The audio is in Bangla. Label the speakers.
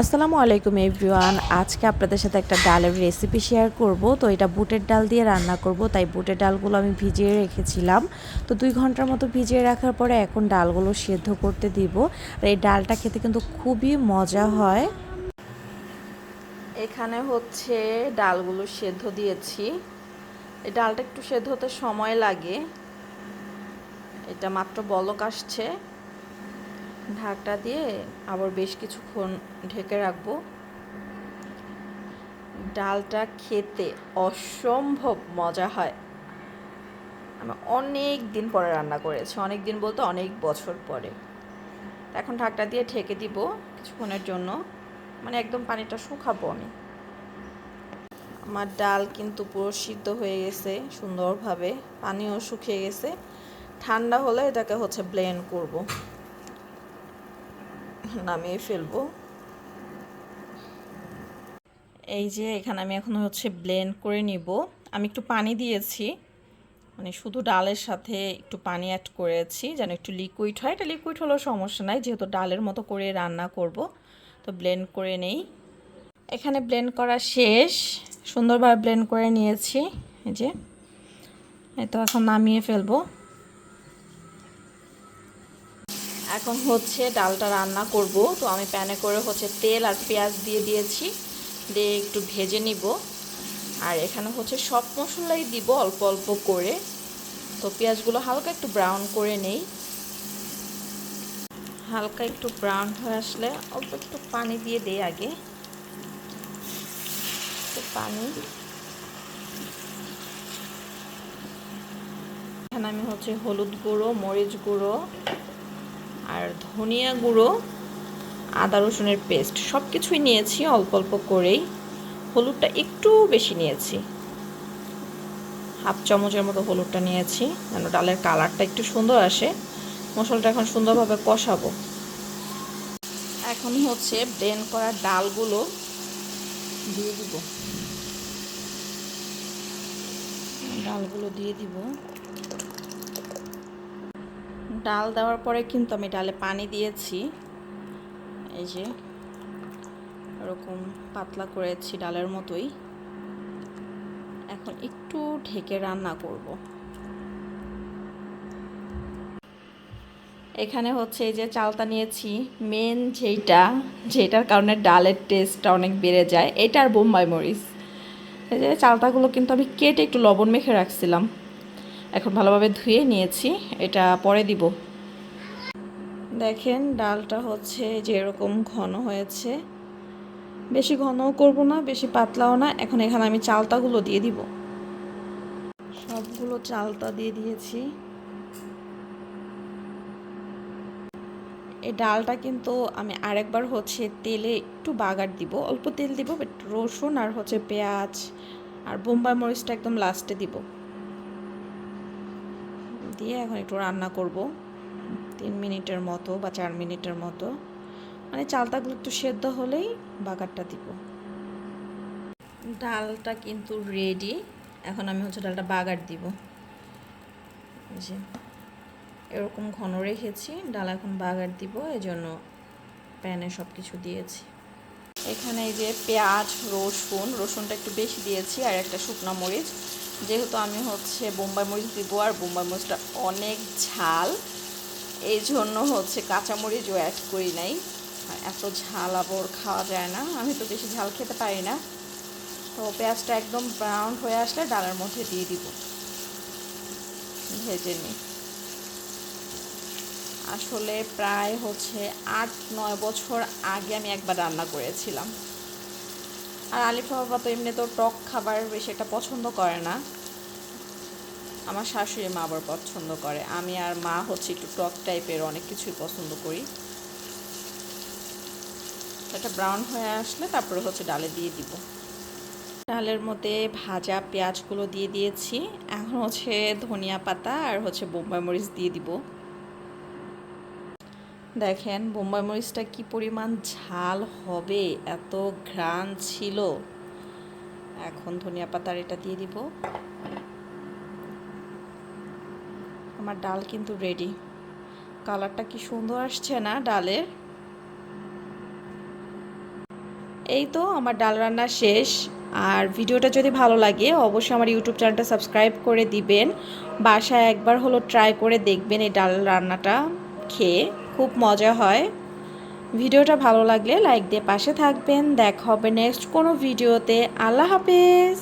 Speaker 1: আসসালামু আলাইকুম, এভরিওয়ান। আজকে আপনাদের সাথে একটা ডালের রেসিপি শেয়ার করব। তো এটা বুটের ডাল দিয়ে রান্না করব, তাই বুটের ডালগুলো আমি ভিজিয়ে রেখেছিলাম। তো দুই ঘণ্টার মতো ভিজিয়ে রাখার পরে এখন ডালগুলো সেদ্ধ করতে দিব। আর এই ডালটা খেতে কিন্তু খুবই মজা হয়। এখানে হচ্ছে ডালগুলো সেদ্ধ দিয়েছি। এই ডালটা একটু সেদ্ধ হতে সময় লাগে। এটা মাত্র বলক আসছে। ঢাকটা দিয়ে আবার বেশ কিছুক্ষণ ঢেকে রাখব। ডালটা খেতে অসম্ভব মজা হয়। আমি অনেক দিন পরে রান্না করেছি, অনেক দিন বলতে অনেক বছর পরে। এখন ঢাকটা দিয়ে ঢেকে দিব কিছুক্ষণের জন্য মানে একদম পানিটা শুকাবো আমি। আমার ডাল কিন্তু পুরো সিদ্ধ হয়ে গেছে সুন্দরভাবে, পানিও শুকিয়ে গেছে। ঠান্ডা হলে এটাকে হচ্ছে ব্লেন্ড করব। নামিয়ে ফেলব। এই যে, এখানে আমি এখন হচ্ছে ব্লেন্ড করে নিব। আমি একটু পানি দিয়েছি। মানে শুধু ডালের সাথে একটু পানি অ্যাড করেছি, যেন একটু লিকুইড হয়। এটা লিকুইড হলেও সমস্যা নাই, যেহেতু ডালের মতো করে রান্না করব। তো ব্লেন্ড করে নেই। এখানে ব্লেন্ড করা শেষ। সুন্দরভাবে ব্লেন্ড করে নিয়েছি। এই যে তো এখন নামিয়ে ফেলব। এখন হচ্ছে ডালটা রান্না করব। তো আমি প্যানে করে হচ্ছে তেল আর পেঁয়াজ দিয়ে দিয়েছি। দিয়ে একটু ভেজে নিব। আর এখানে হচ্ছে সব মশলাই দিব অল্প অল্প করে। তো পেঁয়াজগুলো হালকা একটু ব্রাউন করে নেই। হালকা একটু ব্রাউন হয়ে আসলে অল্প একটু পানি দিয়ে দেই আগে। পানি। এখানে আমি হচ্ছে হলুদ গুঁড়ো, মরিচ গুঁড়ো আর ধনিয়া গুঁড়ো, আদা রসুনের পেস্ট সব কিছুই নিয়েছি, অল্প অল্প করেই। হলুদটা একটু বেশি নিয়েছি। হাফ চামচের মতো হলুদটা নিয়েছি, যেন ডালের কালারটা একটু সুন্দর আসে। মশলাটা এখন সুন্দরভাবে কষাবো। এখন হচ্ছে ব্লেন্ড করা ডালগুলো দিয়ে দিব। ডালগুলো দিয়ে দিব। ডাল দেওয়ার পরে কিন্তু আমি ডালে পানি দিয়েছি। এই যে, এরকম পাতলা করেছি ডালের মতোই। এখন একটু ঢেকে রান্না করব। এখানে হচ্ছে এই যে চালটা নিয়েছি। মেন যেইটা যেটার কারণে ডালের টেস্টটা অনেক বেড়ে যায় এটা আর বোম্বাই মরিচ। এই যে চালতাগুলো কিন্তু আমি কেটে একটু লবণ মেখে রাখছিলাম। এখন ভালোভাবে ধুয়ে নিয়েছি, এটা পরে দিব। দেখেন, ডালটা হচ্ছে যেরকম ঘন হয়েছে। বেশি ঘনও করব না, বেশি পাতলাও না, এখন এখানে আমি চালতাগুলো দিয়ে দিব। সবগুলো চালতা দিয়ে দিয়েছি। এই ডালটা কিন্তু আমি আরেকবার হচ্ছে তেলে একটু বাগার দিব, অল্প তেল দিব বাট রসুন আর হচ্ছে পেঁয়াজ আর বোম্বাই মরিচটা একদম লাস্টে দিব। দিয়ে এখন একটু রান্না করব। তিন মিনিটের মতো বা চার মিনিটের মতো। মানে চালটাগুলো একটু সেদ্ধ হলেই বাগারটা দিব। ডালটা কিন্তু রেডি এখন আমি হচ্ছে ডালটা বাগার দিব। যে এরকম ঘন রেখেছি, ডাল এখন বাগার দিব এই জন্য প্যানে সব কিছু দিয়েছি। এখানে এই যে পেঁয়াজ, রসুন, রসুনটা একটু বেশি দিয়েছি, আর একটা শুকনো মরিচ। যেহেতু আমি হচ্ছে বোম্বাই মরিচ দিব আর বোম্বাই মরিচটা অনেক ঝাল এই জন্য হচ্ছে কাঁচামরিচও অ্যাড করি নাই। এত ঝাল আবর খাওয়া যায় না, আমি তো বেশি ঝাল খেতে পারি না। তো পেঁয়াজটা একদম ব্রাউন হয়ে আসলে ডালের মধ্যে দিয়ে দিব। ভেজে নিই। আসলে প্রায় হচ্ছে আট নয় বছর আগে আমি একবার রান্না করেছিলাম। আর আলিফা বাবা তো এমনি তো টক খাবার বেশি একটা পছন্দ করে না। আমার শাশুড়ি মা আবার পছন্দ করে। আমি আর মা হচ্ছে একটু টক টাইপের অনেক কিছুই পছন্দ করি। এটা ব্রাউন হয়ে আসলে তারপরে হচ্ছে ডালে দিয়ে দিব। ডালের মধ্যে ভাজা পেঁয়াজগুলো দিয়ে দিয়েছি। এখন হচ্ছে ধনিয়া পাতা আর হচ্ছে বোম্বাই মরিচ দিয়ে দিব। দেখেন, বোম্বাই মরিচটা কি পরিমাণ ঝাল হবে? এত ঘ্রাণ ছিল। এখন ধনিয়া পাতার এটা দিয়ে দিব। আমার ডাল কিন্তু রেডি কালারটা কি সুন্দর আসছে না ডালের? এই তো আমার ডাল রান্না শেষ। আর ভিডিওটা যদি ভালো লাগে, অবশ্যই আমার ইউটিউব চ্যানেলটা সাবস্ক্রাইব করে দিবেন। বাসায় একবার হলো ট্রাই করে দেখবেন এই ডাল রান্নাটা খেয়ে। খুব মজা হয়। ভিডিওটা ভালো লাগলে লাইক দিয়ে পাশে থাকবেন। দেখা হবে নেক্সট কোনো ভিডিওতে। আল্লাহ হাফেজ!